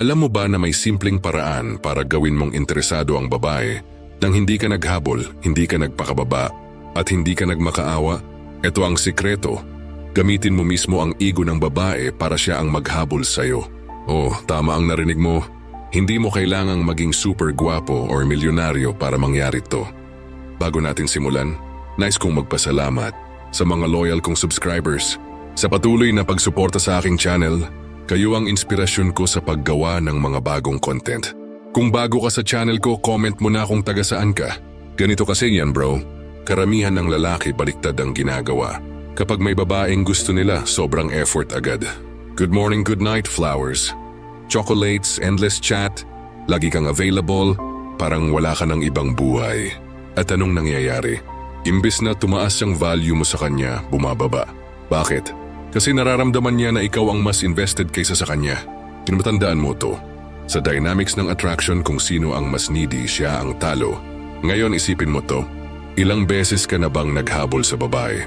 Alam mo ba na may simpleng paraan para gawin mong interesado ang babae nang hindi ka naghabol, hindi ka nagpakababa, at hindi ka nagmakaawa? Ito ang sikreto. Gamitin mo mismo ang ego ng babae para siya ang maghabol sa'yo. Oh, tama ang narinig mo. Hindi mo kailangang maging super gwapo or milyonaryo para mangyari to. Bago natin simulan, nice kong magpasalamat sa mga loyal kong subscribers. Sa patuloy na pagsuporta sa aking channel, kayo ang inspirasyon ko sa paggawa ng mga bagong content. Kung bago ka sa channel ko, comment mo na kung taga saan ka. Ganito kasi yan bro, karamihan ng lalaki baliktad ang ginagawa. Kapag may babaeng gusto nila, sobrang effort agad. Good morning, good night, flowers. Chocolates, endless chat, lagi kang available, parang wala ka ng ibang buhay. At anong nangyayari? Imbes na tumaas ang value mo sa kanya, bumababa. Bakit? Kasi nararamdaman niya na ikaw ang mas invested kaysa sa kanya. Tinamatandaan mo to. Sa dynamics ng attraction kung sino ang mas needy, siya ang talo. Ngayon isipin mo to. Ilang beses ka na bang naghabol sa babae?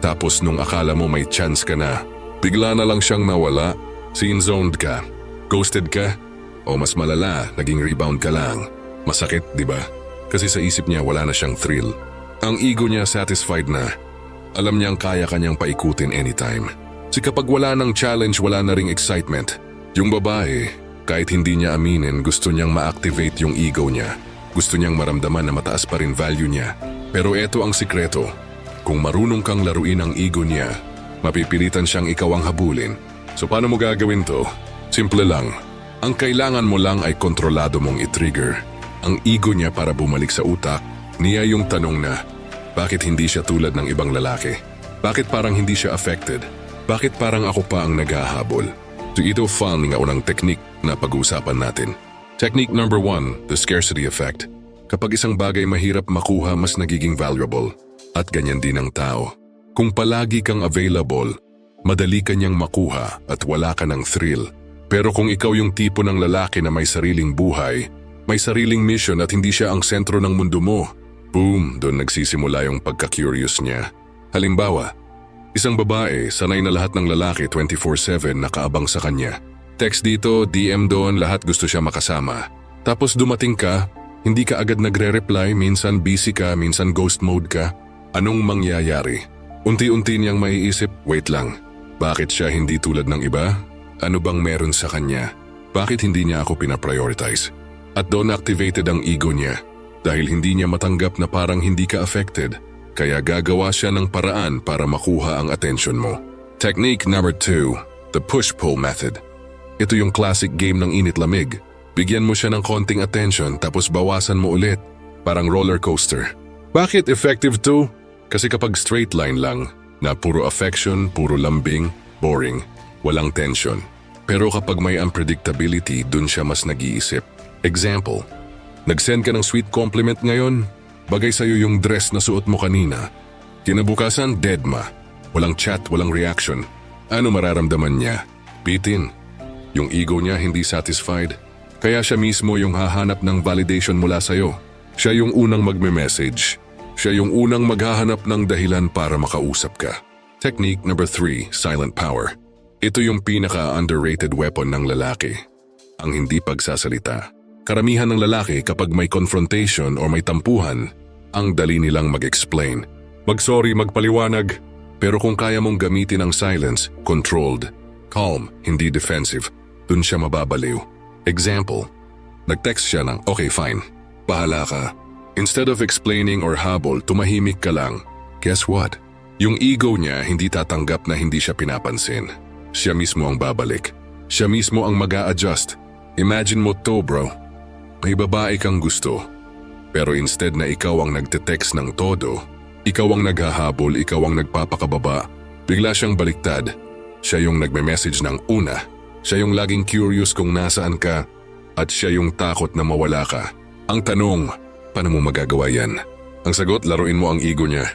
Tapos nung akala mo may chance ka na, bigla na lang siyang nawala, scene-zoned ka, ghosted ka, o mas malala, naging rebound ka lang. Masakit, di ba? Kasi sa isip niya wala na siyang thrill. Ang ego niya satisfied na. Alam niyang kaya kanyang paikutin anytime. Si kapag wala ng challenge, wala na ring excitement. Yung babae, kahit hindi niya aminin, gusto niyang ma-activate yung ego niya. Gusto niyang maramdaman na mataas pa rin value niya. Pero eto ang sikreto. Kung marunong kang laruin ang ego niya, mapipilitan siyang ikaw ang habulin. So paano mo gagawin to? Simple lang. Ang kailangan mo lang ay kontrolado mong i-trigger. Ang ego niya para bumalik sa utak, niya yung tanong na, bakit hindi siya tulad ng ibang lalaki? Bakit parang hindi siya affected? Bakit parang ako pa ang naghahabol? So ito found nga unang technique na pag-uusapan natin. Technique number one, the scarcity effect. Kapag isang bagay mahirap makuha, mas nagiging valuable. At ganyan din ang tao. Kung palagi kang available, madali kanyang makuha at wala ka ng thrill. Pero kung ikaw yung tipo ng lalaki na may sariling buhay, may sariling mission at hindi siya ang sentro ng mundo mo, boom, doon nagsisimula yung pagka-curious niya. Halimbawa, isang babae, sanay na lahat ng lalaki 24-7 nakaabang sa kanya. Text dito, DM doon, lahat gusto siya makasama. Tapos dumating ka, hindi ka agad nagre-reply, minsan busy ka, minsan ghost mode ka. Anong mangyayari? Unti-unti niyang maiisip, wait lang, bakit siya hindi tulad ng iba? Ano bang meron sa kanya? Bakit hindi niya ako pinaprioritize? At doon activated ang ego niya dahil hindi niya matanggap na parang hindi ka affected kaya gagawa siya ng paraan para makuha ang attention mo. Technique number 2, the push-pull method. Ito yung classic game ng init-lamig. Bigyan mo siya ng konting attention tapos bawasan mo ulit. Parang roller coaster. Bakit effective to? Kasi kapag straight line lang, na puro affection, puro lambing, boring, walang tension. Pero kapag may unpredictability, dun siya mas nag-iisip. Example, nag-send ka ng sweet compliment ngayon, bagay sa'yo yung dress na suot mo kanina. Kinabukasan, deadma. Walang chat, walang reaction. Ano mararamdaman niya? Bitin. Yung ego niya hindi satisfied. Kaya siya mismo yung hahanap ng validation mula sa'yo. Siya yung unang magme-message. Siya yung unang maghahanap ng dahilan para makausap ka. Technique number 3, silent power. Ito yung pinaka-underrated weapon ng lalaki. Ang hindi pagsasalita. Karamihan ng lalaki kapag may confrontation o may tampuhan, ang dali nilang mag-explain. Mag-sorry, magpaliwanag. Pero kung kaya mong gamitin ang silence, controlled, calm, hindi defensive, dun siya mababaliw. Example, nag-text siya ng, okay fine, bahala ka. Instead of explaining or habol, tumahimik ka lang. Guess what? Yung ego niya hindi tatanggap na hindi siya pinapansin. Siya mismo ang babalik. Siya mismo ang mag adjust Imagine mo to bro. May babae kang gusto. Pero instead na ikaw ang nagte-text ng todo, ikaw ang naghahabol, ikaw ang nagpapakababa, bigla siyang baliktad. Siya yung nagme-message ng una. Siya yung laging curious kung nasaan ka at siya yung takot na mawala ka. Ang tanong, paano mo magagawa yan? Ang sagot, laruin mo ang ego niya.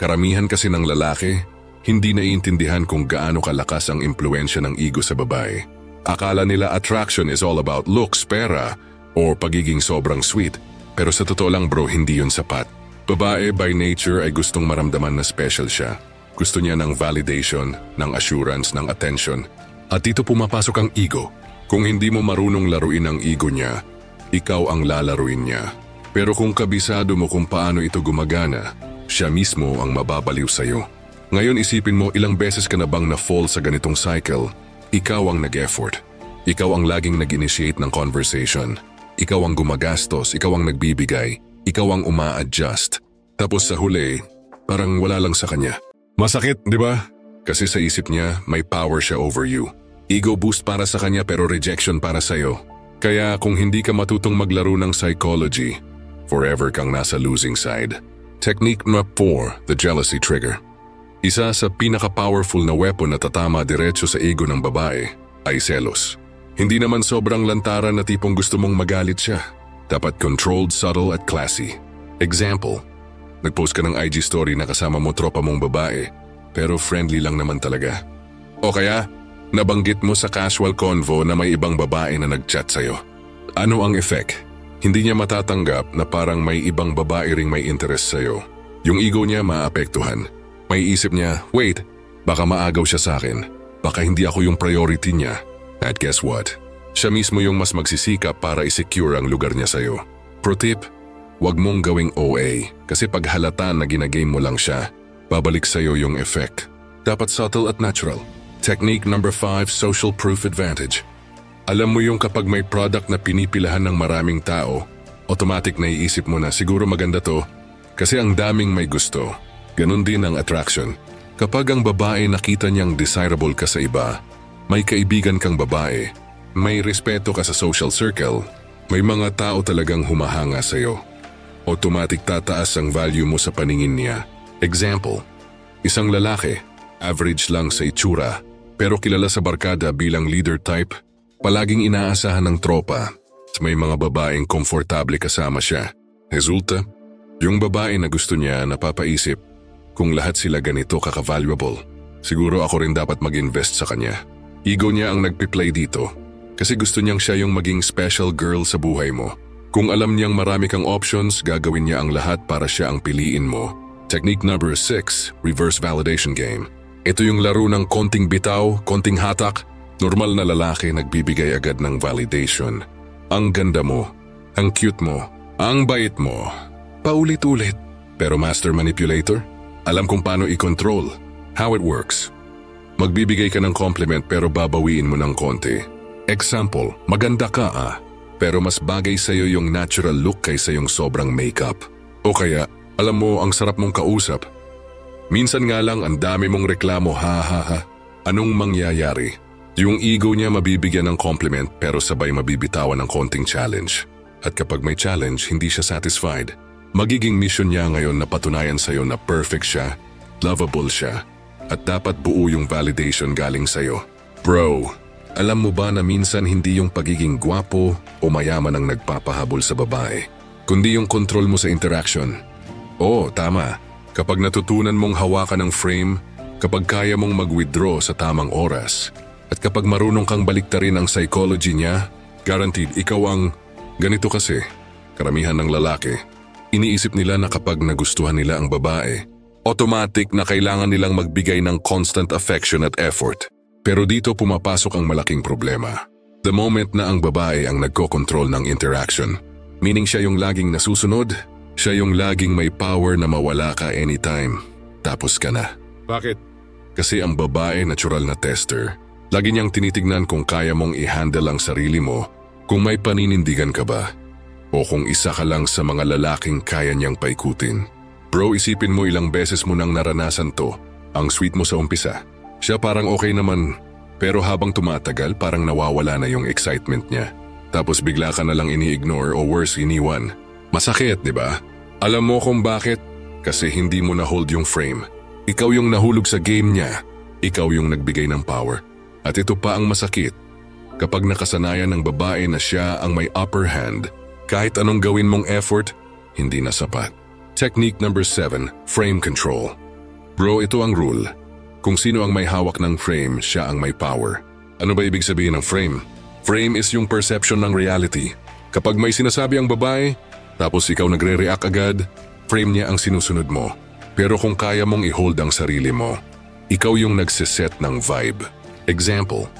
Karamihan kasi ng lalaki, hindi naiintindihan kung gaano kalakas ang impluensya ng ego sa babae. Akala nila attraction is all about looks, pera, or pagiging sobrang sweet. Pero sa totoo lang bro, hindi yun sapat. Babae by nature ay gustong maramdaman na special siya. Gusto niya ng validation, ng assurance, ng attention. At dito pumapasok ang ego. Kung hindi mo marunong laruin ang ego niya, ikaw ang lalaruin niya. Pero kung kabisado mo kung paano ito gumagana, siya mismo ang mababaliw sa'yo. Ngayon isipin mo ilang beses ka na bang na-fall sa ganitong cycle, ikaw ang nag-effort. Ikaw ang laging nag-initiate ng conversation. Ikaw ang gumagastos, ikaw ang nagbibigay, ikaw ang uma-adjust. Tapos sa huli, parang wala lang sa kanya. Masakit, di ba? Kasi sa isip niya, may power siya over you. Ego boost para sa kanya pero rejection para sa'yo. Kaya kung hindi ka matutong maglaro ng psychology, forever kang nasa losing side. Technique number 4, the jealousy trigger. Isa sa pinaka-powerful na weapon na tatama diretso sa ego ng babae ay selos. Hindi naman sobrang lantaran na tipong gusto mong magalit siya. Dapat controlled, subtle at classy. Example, nagpost ka ng IG story na kasama mo tropa mong babae, pero friendly lang naman talaga. O kaya, nabanggit mo sa casual convo na may ibang babae na nagchat sa'yo. Ano ang effect? Hindi niya matatanggap na parang may ibang babae ring may interest sa'yo. Yung ego niya maapektuhan. May isip niya, wait, baka maagaw siya sa akin. Baka hindi ako yung priority niya. At guess what? Siya mismo yung mas magsisikap para isecure ang lugar niya sa'yo. Pro tip, huwag mong gawing OA kasi pag halata na ginagame mo lang siya, babalik sa'yo yung effect. Dapat subtle at natural. Technique number 5, social proof advantage. Alam mo yung kapag may product na pinipilahan ng maraming tao, automatic na iisip mo na siguro maganda to kasi ang daming may gusto. Ganon din ang attraction. Kapag ang babae nakita niyang desirable ka sa iba, may kaibigan kang babae, may respeto ka sa social circle, may mga tao talagang humahanga sa'yo. Automatic tataas ang value mo sa paningin niya. Example, isang lalaki, average lang sa itsura, pero kilala sa barkada bilang leader type, palaging inaasahan ng tropa may mga babaeng komportable kasama siya. Resulta, yung babae na gusto niya napapaisip, kung lahat sila ganito kaka-valuable, siguro ako rin dapat mag-invest sa kanya. Ego niya ang nagpi-play dito kasi gusto niyang siya yung maging special girl sa buhay mo. Kung alam niyang marami kang options, gagawin niya ang lahat para siya ang piliin mo. Technique number 6, reverse validation game. Ito yung laro ng konting bitaw, konting hatak, normal na lalaki nagbibigay agad ng validation. Ang ganda mo, ang cute mo, ang bait mo. Paulit-ulit. Pero master manipulator? Alam kung paano i-control. How it works. Magbibigay ka ng compliment pero babawiin mo ng konti. Example, maganda ka ah, pero mas bagay sa'yo yung natural look kaysa yung sobrang makeup. O kaya, alam mo ang sarap mong kausap. Minsan nga lang ang dami mong reklamo ha ha ha. Anong mangyayari? Yung ego niya mabibigyan ng compliment pero sabay mabibitawan ng konting challenge. At kapag may challenge, hindi siya satisfied. Magiging mission niya ngayon na patunayan sa'yo na perfect siya, lovable siya, at dapat buo yung validation galing sa'yo. Bro, alam mo ba na minsan hindi yung pagiging gwapo o mayaman ang nagpapahabol sa babae, kundi yung control mo sa interaction. Oo, tama. Kapag natutunan mong hawakan ng frame, kapag kaya mong mag-withdraw sa tamang oras, at kapag marunong kang baliktarin ang psychology niya, guaranteed ikaw ang ganito kasi. Karamihan ng lalaki, iniisip nila na kapag nagustuhan nila ang babae, automatic na kailangan nilang magbigay ng constant affection at effort. Pero dito pumapasok ang malaking problema. The moment na ang babae ang nagko-control ng interaction, meaning siya yung laging nasusunod, siya yung laging may power na mawala ka anytime. Tapos ka na. Bakit? Kasi ang babae natural na tester. Lagi niyang tinitignan kung kaya mong i-handle ang sarili mo, kung may paninindigan ka ba, o kung isa ka lang sa mga lalaking kaya niyang paikutin. Bro, isipin mo ilang beses mo nang naranasan to. Ang sweet mo sa umpisa. Siya parang okay naman, pero habang tumatagal parang nawawala na yung excitement niya. Tapos bigla ka na lang ini-ignore o worse, iniwan. Masakit, di ba? Alam mo kung bakit? Kasi hindi mo na-hold yung frame. Ikaw yung nahulog sa game niya. Ikaw yung nagbigay ng power. At ito pa ang masakit. Kapag nakasanayan ng babae na siya ang may upper hand, kahit anong gawin mong effort, hindi na sapat. Technique number 7, frame control. Bro, ito ang rule. Kung sino ang may hawak ng frame, siya ang may power. Ano ba ibig sabihin ng frame? Frame is yung perception ng reality. Kapag may sinasabi ang babae, tapos ikaw nagre-react agad, frame niya ang sinusunod mo. Pero kung kaya mong i-hold ang sarili mo, ikaw yung nagsiset ng vibe. Example,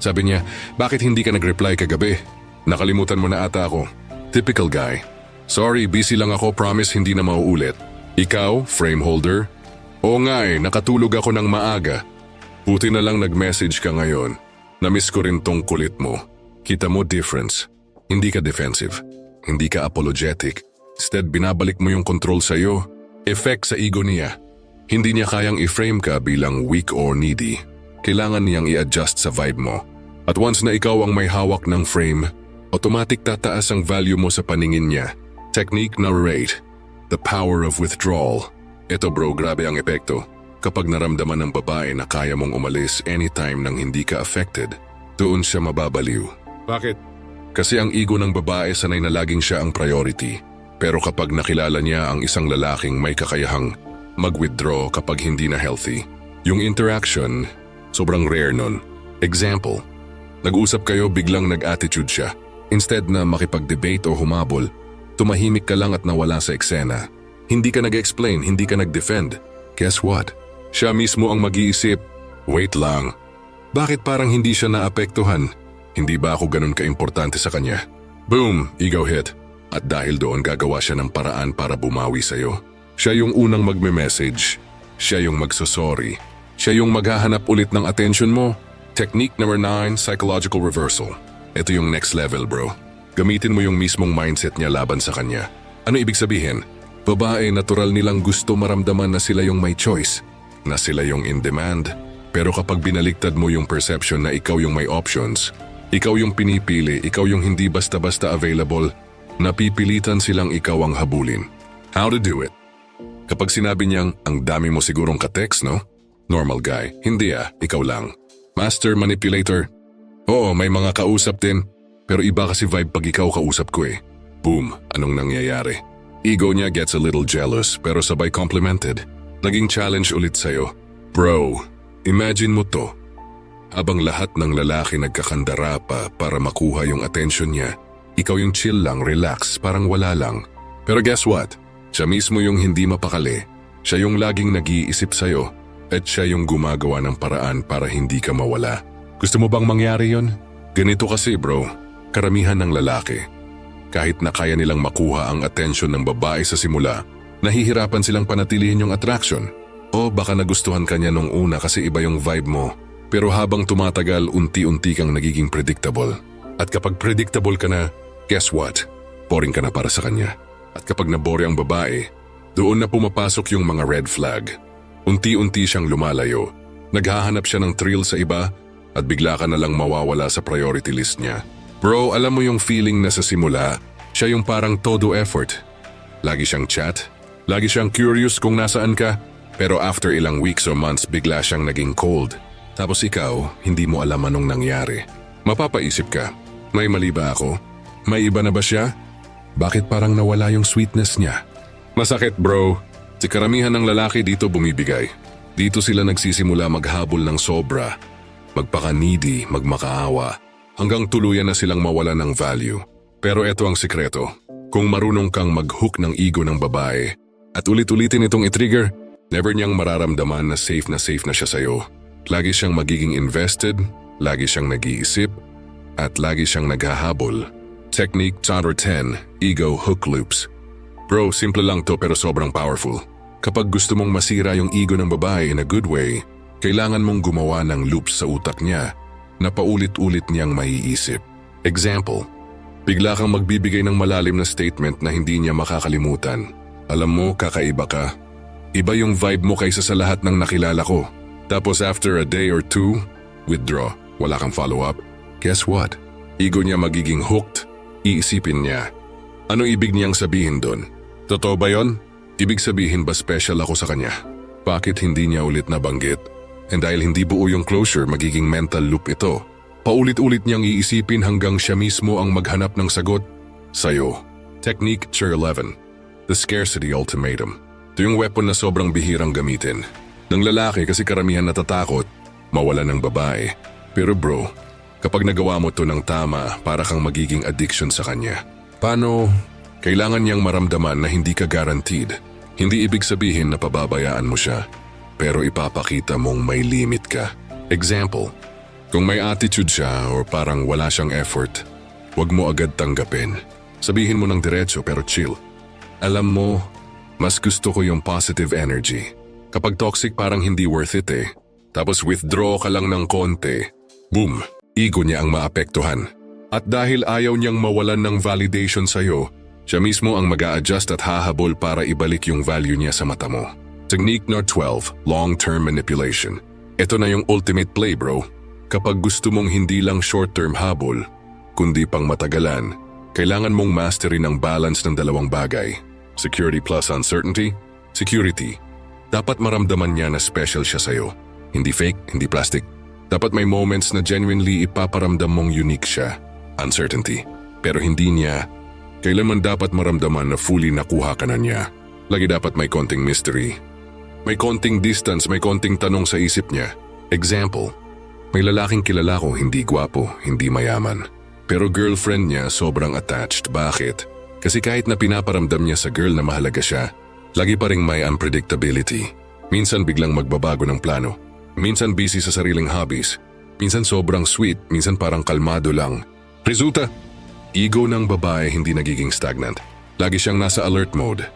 Sabi niya, bakit hindi ka nag-reply kagabi? Nakalimutan mo na ata ako. Typical guy. Sorry, busy lang ako, promise hindi na mauulit. Ikaw, frame holder? Oo nga eh, nakatulog ako ng maaga. Buti na lang nag-message ka ngayon. Namiss ko rin tong kulit mo. Kita mo difference. Hindi ka defensive. Hindi ka apologetic. Instead, binabalik mo yung control sa'yo. Effect sa ego niya. Hindi niya kayang i-frame ka bilang weak or needy. Kailangan niyang i-adjust sa vibe mo. At once na ikaw ang may hawak ng frame, automatic tataas ang value mo sa paningin niya. Technique narrate. The power of withdrawal. Ito bro, grabe ang epekto. Kapag naramdaman ng babae na kaya mong umalis anytime nang hindi ka affected, doon siya mababaliw. Bakit? Kasi ang ego ng babae sanay na laging siya ang priority. Pero kapag nakilala niya ang isang lalaking may kakayahang mag-withdraw kapag hindi na healthy, yung interaction, sobrang rare nun. Example, nag-usap kayo biglang nag-attitude siya. Instead na makipag-debate o humabol, tumahimik ka lang at nawala sa eksena. Hindi ka nag-explain, hindi ka nag-defend. Guess what? Siya mismo ang mag-iisip, wait lang, bakit parang hindi siya naapektuhan? Hindi ba ako ganun kaimportante sa kanya? Boom, ego hit. At dahil doon gagawa siya ng paraan para bumawi sa'yo. Siya yung unang magme-message. Siya yung magsosorry. Siya yung maghahanap ulit ng attention mo. Technique number 9, psychological reversal. Ito yung next level bro. Gamitin mo yung mismong mindset niya laban sa kanya. Ano ibig sabihin? Babae, natural nilang gusto maramdaman na sila yung may choice. Na sila yung in demand. Pero kapag binaliktad mo yung perception na ikaw yung may options, ikaw yung pinipili, ikaw yung hindi basta-basta available, napipilitan silang ikaw ang habulin. How to do it? Kapag sinabi niyang, ang dami mo sigurong ka-text, no? Normal guy. Hindi ah, ikaw lang. Master manipulator. Oo, may mga kausap din. Pero iba kasi vibe pag ikaw kausap ko eh. Boom, anong nangyayari? Ego niya gets a little jealous pero sabay complimented. Naging challenge ulit sa'yo. Bro, imagine mo to. Habang lahat ng lalaki nagkakandara pa para makuha yung attention niya, ikaw yung chill lang, relax, parang wala lang. Pero guess what? Siya mismo yung hindi mapakali. Siya yung laging nag-iisip sa'yo at siya yung gumagawa ng paraan para hindi ka mawala. Gusto mo bang mangyari yon? Ganito kasi bro, karamihan ng lalaki. Kahit na kaya nilang makuha ang atensyon ng babae sa simula, nahihirapan silang panatilihin yung attraction. O baka nagustuhan ka niya nung una kasi iba yung vibe mo. Pero habang tumatagal, unti-unti kang nagiging predictable. At kapag predictable ka na, guess what? Boring ka na para sa kanya. At kapag nabore ang babae, doon na pumapasok yung mga red flag. Unti-unti siyang lumalayo. Naghahanap siya ng thrill sa iba at bigla ka na lang mawawala sa priority list niya. Bro, alam mo yung feeling na sa simula, siya yung parang todo effort. Lagi siyang chat, lagi siyang curious kung nasaan ka, pero after ilang weeks or months bigla siyang naging cold. Tapos ikaw, hindi mo alam anong nangyari. Mapapaisip ka, may mali ba ako? May iba na ba siya? Bakit parang nawala yung sweetness niya? Masakit bro. Si karamihan ng lalaki dito bumibigay. Dito sila nagsisimula maghabol ng sobra. Magpaka-needy, magmakaawa. Hanggang tuluyan na silang mawala ng value. Pero ito ang sikreto. Kung marunong kang mag-hook ng ego ng babae at ulit-ulitin itong i-trigger, never niyang mararamdaman na safe na safe na siya sa'yo. Lagi siyang magiging invested, lagi siyang nag-iisip, at lagi siyang naghahabol. Technique Chapter 10, Ego Hook Loops. Bro, simple lang to pero sobrang powerful. Kapag gusto mong masira yung ego ng babae in a good way, kailangan mong gumawa ng loops sa utak niya na paulit-ulit niyang maiisip. Example, bigla kang magbibigay ng malalim na statement na hindi niya makakalimutan. Alam mo, kakaiba ka. Iba yung vibe mo kaysa sa lahat ng nakilala ko. Tapos after a day or two, withdraw. Wala kang follow-up. Guess what? Ego niya magiging hooked. Iisipin niya. Ano ibig niyang sabihin doon? Totoo ba yon? Ibig sabihin ba special ako sa kanya? Bakit hindi niya ulit nabanggit? And dahil hindi buo yung closure, magiging mental loop ito. Paulit-ulit niyang iisipin hanggang siya mismo ang maghanap ng sagot sa'yo. Technique Tier 11 The Scarcity Ultimatum Ito yung weapon na sobrang bihirang gamitin. Ng lalaki kasi karamihan natatakot, mawala ng babae. Pero bro, kapag nagawa mo to ng tama, para kang magiging addiction sa kanya. Paano? Kailangan niyang maramdaman na hindi ka guaranteed. Hindi ibig sabihin na pababayaan mo siya, pero ipapakita mong may limit ka. Example, Kung may attitude siya or parang wala siyang effort, huwag mo agad tanggapin. Sabihin mo ng diretso pero chill. Alam mo, mas gusto ko yung positive energy. Kapag toxic parang hindi worth it eh. Tapos withdraw ka lang ng konti. Boom! Ego niya ang maapektuhan. At dahil ayaw niyang mawalan ng validation sa'yo, siya mismo ang mag adjust at hahabol para ibalik yung value niya sa mata mo. Technique no 12, long-term manipulation. Ito na yung ultimate play bro. Kapag gusto mong hindi lang short-term habol, kundi pang matagalan, kailangan mong mastery ng balance ng dalawang bagay. Security plus uncertainty, security. Dapat maramdaman niya na special siya sa'yo. Hindi fake, hindi plastic. Dapat may moments na genuinely ipaparamdam mong unique siya. Uncertainty. Pero hindi niya. Kailanman dapat maramdaman na fully nakuha ka na niya. Lagi dapat may konting mystery. May konting distance, may konting tanong sa isip niya. Example, may lalaking kilala ko hindi gwapo, hindi mayaman. Pero girlfriend niya sobrang attached. Bakit? Kasi kahit na pinaparamdam niya sa girl na mahalaga siya, lagi pa ring may unpredictability. Minsan biglang magbabago ng plano. Minsan busy sa sariling hobbies. Minsan sobrang sweet, minsan parang kalmado lang. Resulta, ego ng babae hindi nagiging stagnant. Lagi siyang nasa alert mode.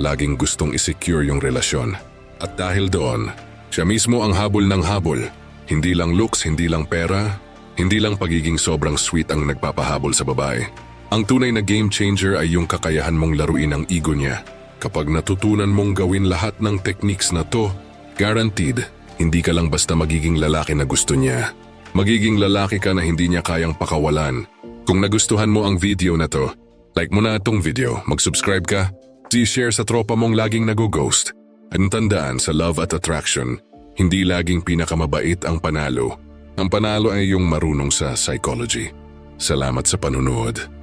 Laging gustong isecure yung relasyon. At dahil doon, siya mismo ang habol ng habol. Hindi lang looks, hindi lang pera, hindi lang pagiging sobrang sweet ang nagpapahabol sa babae. Ang tunay na game changer ay yung kakayahan mong laruin ang ego niya. Kapag natutunan mong gawin lahat ng techniques na to, guaranteed, hindi ka lang basta magiging lalaki na gusto niya. Magiging lalaki ka na hindi niya kayang pakawalan. Kung nagustuhan mo ang video na to, like mo na itong video, mag-subscribe ka, i-share sa tropa mong laging nag-ghost. At tandaan sa love at attraction, hindi laging pinakamabait ang panalo. Ang panalo ay yung marunong sa psychology. Salamat sa panunood.